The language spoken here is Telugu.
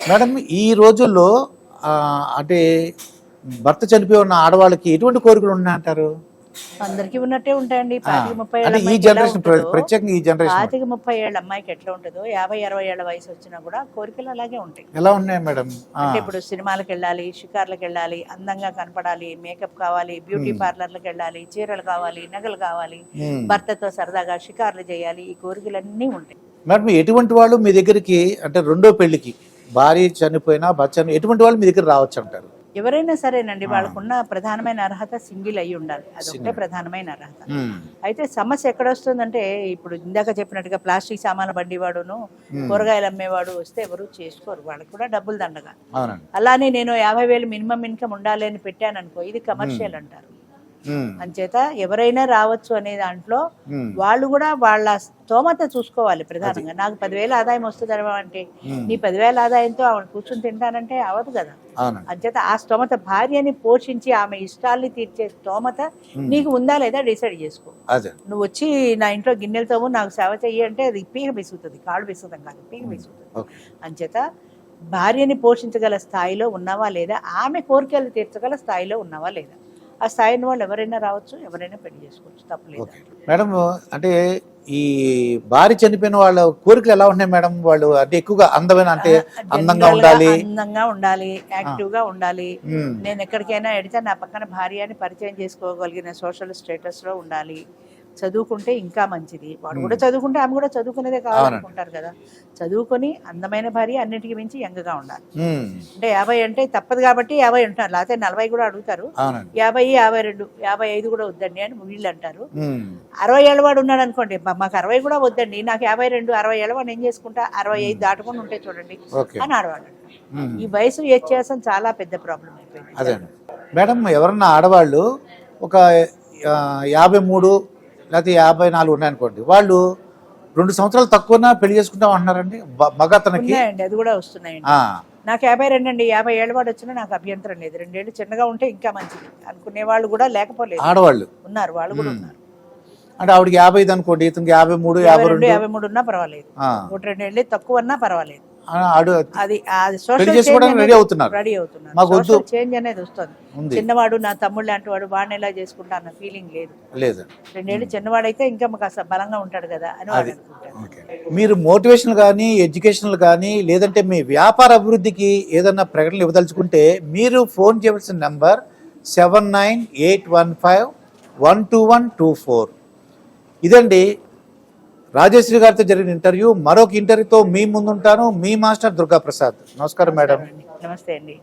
మేడం ఈ రోజుల్లో అంటే భర్త చనిపోయి ఉన్న ఆడవాళ్ళకి ఎటువంటి కోరికలు ఉన్నాయంటారు? అందరికీ ఉన్నట్టే ఉంటాయండి. పాతిక ముప్పై ఏళ్ళ ఈ అమ్మాయికి ఎలా జనరేషన్ ఉంటుందో, ప్రత్యేకంగా ఈ జనరేషన్. పాతిక ముప్పై ఏళ్ళ అమ్మాయికి ఎట్లా ఉంటుందో యాభై అరవై ఏళ్ళ వయసు వచ్చినా కూడా కోరికలు అలాగే ఉంటాయి. ఎలా ఉన్నాయి మేడం? ఆ, అంటే ఇప్పుడు సినిమాలకు వెళ్ళాలి షికార్లకు వెళ్ళాలి అందంగా కనపడాలి మేకప్ కావాలి బ్యూటీ పార్లర్లకు వెళ్ళాలి చీరలు కావాలి నగలు కావాలి ఉమ్. భర్తతో సరదాగా షికార్లు చేయాలి ఈ కోరికలన్నీ ఉంటాయి. మేడం ఎటువంటి వాళ్ళు మీ దగ్గరికి అంటే రెండో పెళ్ళికి భార్య చనిపోయినా చని ఎటువంటి వాళ్ళు మీ దగ్గర రావచ్చు అంటారు? ఎవరైనా సరేనండి వాళ్ళకున్న ప్రధానమైన అర్హత సింగిల్ అయి ఉండాలి. అదొకటే ప్రధానమైన అర్హత. అయితే సమస్య ఎక్కడ వస్తుందంటే ఇప్పుడు ఇందాక చెప్పినట్టుగా ప్లాస్టిక్ సామాన్ల బండివాడును కూరగాయలు అమ్మేవాడు వస్తే ఎవరు చేసుకోరు వాళ్ళకి కూడా డబ్బులు దండగా. అలానే నేను యాభై వేలు మినిమం ఇన్కమ్ ఉండాలి అని పెట్టాను అనుకో ఇది కమర్షియల్ అంటారు. అంచేత ఎవరైనా రావచ్చు అనే దాంట్లో. వాళ్ళు కూడా వాళ్ళ స్తోమత చూసుకోవాలి ప్రధానంగా. నాకు పదివేల ఆదాయం వస్తుంది అంటే నీ పదివేల ఆదాయంతో ఆవిడ కూర్చుని తింటానంటే అవదు కదా. అంచేత ఆ స్తోమత భార్యని పోషించి ఆమె ఇష్టాల్ని తీర్చే స్తోమత నీకు ఉందా లేదా డిసైడ్ చేసుకో. నువ్వు వచ్చి నా ఇంట్లో గిన్నెలతో నాకు సేవ చెయ్యి అంటే అది పీక విసుగుతుంది కాళ్ళు విసుగుతాం కాదు పీక విసుగుతుంది ఓకే. అంచేత భార్యని పోషించగల స్థాయిలో ఉన్నావా లేదా ఆమె కోరికలు తీర్చగల స్థాయిలో ఉన్నావా లేదా. ఆ స్థాయిని వాళ్ళు ఎవరైనా రావచ్చు ఎవరైనా పెళ్ళి చేసుకోవచ్చు తప్పలేదు. మేడం అంటే ఈ భార్య చనిపోయిన వాళ్ళ కోరికలు ఎలా ఉన్నాయి మేడం? వాళ్ళు అంటే ఎక్కువగా అందమైన అంటే అందంగా ఉండాలి. అందంగా ఉండాలి యాక్టివ్గా ఉండాలి. నేను ఎక్కడికైనా ఎడితే నా పక్కన భార్యని పరిచయం చేసుకోగలిగిన సోషల్ స్టేటస్లో ఉండాలి. చదువుకుంటే ఇంకా మంచిది. వాడు కూడా చదువుకుంటే ఆమె కూడా చదువుకునేదే కావాలనుకుంటారు కదా. చదువుకొని అందమైన భార్య అన్నిటికీ మించి యంగ్గా ఉండాలి. అంటే యాభై అంటే తప్పదు కాబట్టి యాభై అంటారు లేకపోతే నలభై కూడా అడుగుతారు. యాభై యాభై రెండు యాభై ఐదు కూడా వద్దండి అని వీళ్ళు అంటారు. అరవై ఏళ్ళవాడు ఉన్నాడు అనుకోండి "మా- మాకు అరవై కూడా వద్దండి. నాకు యాభై రెండు అరవై ఏళ్ళవాడు ఏం చేసుకుంటా? అరవై ఐదు దాటుకొని ఉంటే చూడండి అని ఆడవాడు. ఈ వయసు వ్యత్యాసం చాలా పెద్ద ప్రాబ్లం అయిపోయింది. అదే మేడం ఎవరన్నా ఆడవాళ్ళు ఒక యాభై మూడు లేకపోతే యాభై నాలుగు ఉన్నాయనుకోండి వాళ్ళు రెండు సంవత్సరాలు తక్కువనా పెళ్ళి చేసుకుంటాం అంటున్నారండి? మగ అతనికి? ఉన్నాయండి అది కూడా వస్తున్నాయండి. ఆ, నాకు యాభై రెండు అండి యాభై ఏళ్ళ వాడు వచ్చినా నాకు అభ్యంతరం లేదు. రెండేళ్ళు చిన్నగా ఉంటే ఇంకా మంచిది. అనుకునే వాళ్ళు కూడా లేకపోలేదు. ఆడవాళ్ళు. ఉన్నారు వాళ్ళు కూడా ఉన్నారు. అంటే ఆవిడకి యాభై అనుకోండి ఇతనికి యాభై మూడు యాభై రెండు యాభై మూడు ఉన్నా పర్వాలేదు. ఒకటి రెండేళ్ళు తక్కువ ఉన్నా పర్వాలేదు. అది చేసుకోవడానికి రెడీ అవుతున్నారు. రెడీ అవుతున్నారు. మాకు వద్దు. చేంజ్ అనేది వస్తుంది. చిన్నవాడు నా తమ్ముడు లాంటి వాడు వాడిని ఎలా చేసుకుంటా అన్న ఫీలింగ్ లేదు. లేదు. రెండేళ్ళు చిన్నవాడైతే ఇంకా మాకు అసలు బలంగా ఉంటాడు కదా అని. మీరు మోటివేషనల్ కానీ ఎడ్యుకేషనల్ కానీ లేదంటే మీ వ్యాపార అభివృద్ధికి ఏదన్నా ప్రకటనలు ఇవ్వదలుచుకుంటే మీరు ఫోన్ చేయవలసిన number seven nine eight one five one two one two four ఇదండి రాజేశ్వరి గారితో జరిగిన ఇంటర్వ్యూ మరొక ఇంటర్వ్యూతో మీ ముందుంటాను. మీ మాస్టర్ దుర్గా ప్రసాద్ నమస్కారం మేడం. నమస్తే అండి.